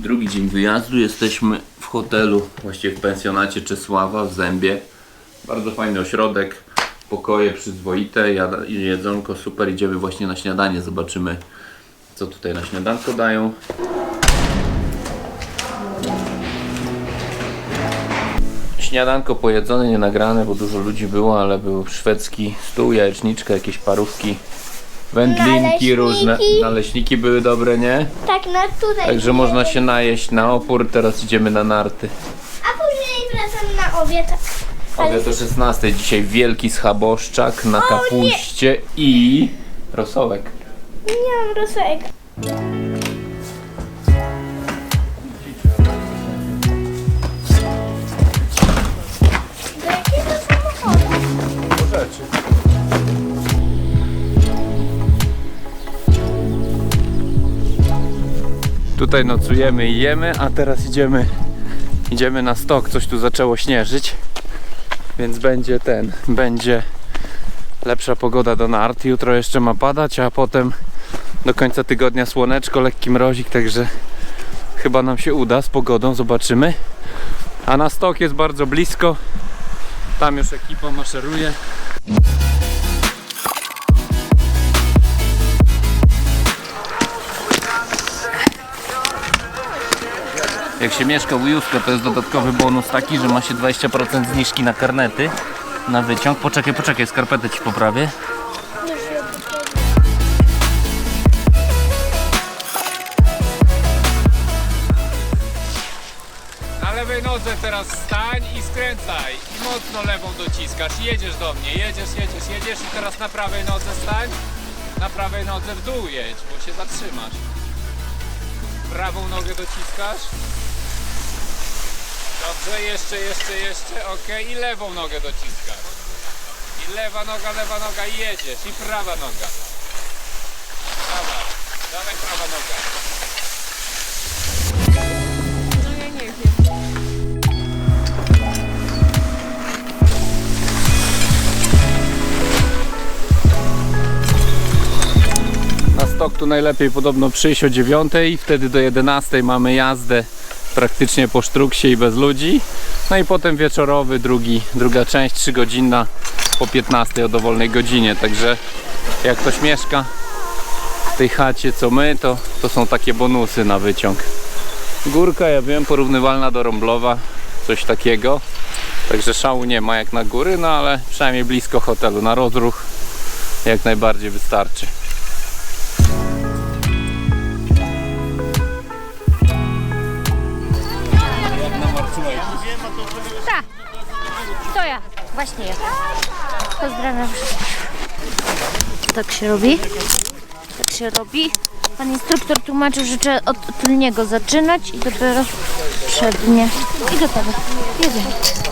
Drugi dzień wyjazdu. Jesteśmy w hotelu, właściwie w pensjonacie Czesława w Zębie. Bardzo fajny ośrodek, pokoje przyzwoite, jedzonko super. Idziemy właśnie na śniadanie, zobaczymy co tutaj na śniadanko dają. Śniadanko pojedzone, nie nagrane, bo dużo ludzi było, ale był szwedzki stół, jajeczniczka, jakieś parówki, wędlinki Naleśniki. różne. Naleśniki były dobre, nie? Tak, na tutaj. Także można się najeść na opór, teraz idziemy na narty. A później wracam na obiad. Ale Obiad o 16, dzisiaj wielki schaboszczak na kapuście i rosołek. nie mam rosek. Tutaj nocujemy i jemy, a teraz idziemy idziemy na stok. Coś tu zaczęło śnieżyć. Więc będzie ten, będzie lepsza pogoda do nart. Jutro jeszcze ma padać, a potem do końca tygodnia słoneczko, lekki mrozik, także chyba nam się uda z pogodą, zobaczymy. A na stok jest bardzo blisko. Tam już ekipa maszeruje. Jak się mieszka w Jusko, to jest dodatkowy bonus taki, że ma się 20% zniżki na karnety na wyciąg. Poczekaj, poczekaj, skarpetę ci poprawię. Na lewej nodze teraz stań i skręcaj. I mocno lewą dociskasz. Jedziesz do mnie. Jedziesz, jedziesz, jedziesz. I teraz na prawej nodze stań. Na prawej nodze w dół jedź, bo się zatrzymasz. Prawą nogę dociskasz. Dobrze, jeszcze, jeszcze, jeszcze. Ok. I lewą nogę dociskasz. I lewa noga, lewa noga i jedziesz. I prawa noga. Dawaj, dawaj prawa noga. Na stok tu najlepiej podobno przyjść o 9, wtedy do 11 mamy jazdę praktycznie po sztruksie i bez ludzi. No i potem wieczorowy, drugi, druga część, 3 godzinna po 15 o dowolnej godzinie. Także jak ktoś mieszka w tej chacie co my, to, to są takie bonusy na wyciąg. Górka, ja wiem, porównywalna do Rąblowa, coś takiego. Także szału nie ma jak na góry, no ale przynajmniej blisko hotelu. Na rozruch jak najbardziej wystarczy. To ja, właśnie ja. Pozdrawiam wszystkich. Tak się robi. Tak się robi. Pan instruktor tłumaczył, że trzeba od tylniego zaczynać i dopiero przednie. I gotowe. Jedziemy.